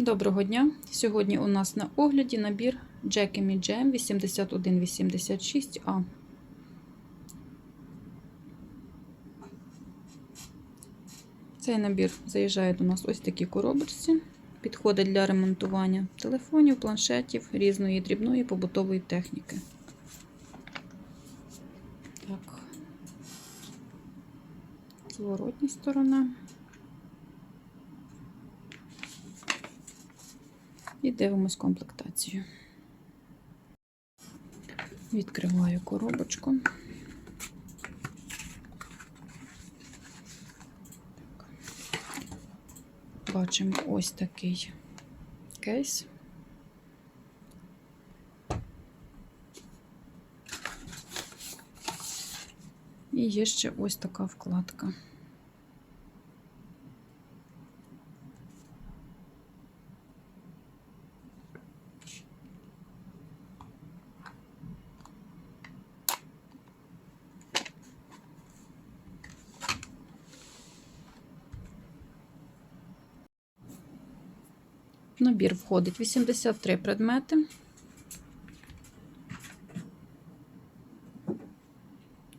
Доброго дня! Сьогодні у нас на огляді набір Jackie Jam 8186A. Цей набір заїжджає до нас ось такі коробочці. Підходить для ремонтування телефонів, планшетів, різної дрібної побутової техніки. Так. Зворотня сторона. І дивимось комплектацію. Відкриваю коробочку. Бачимо ось такий кейс. І є ще ось така вкладка. Набір входить 83 предмети.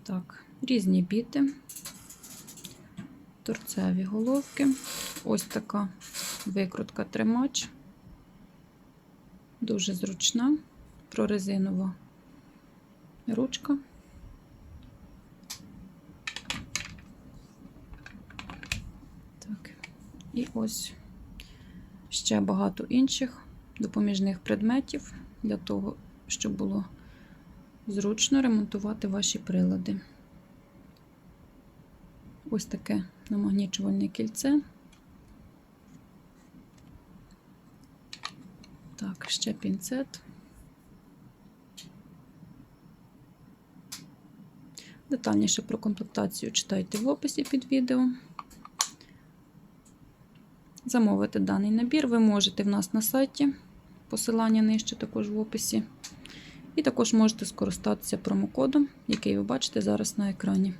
Так, різні біти, торцеві головки, ось така викрутка тримач, дуже зручна, прорезинова ручка. Так, і ось ще багато інших допоміжних предметів для того, щоб було зручно ремонтувати ваші прилади. Ось таке намагнічувальне кільце. Так, ще пінцет. Детальніше про комплектацію читайте в описі під відео. Замовити даний набір ви можете в нас на сайті, посилання нижче також в описі. І також можете скористатися промокодом, який ви бачите зараз на екрані.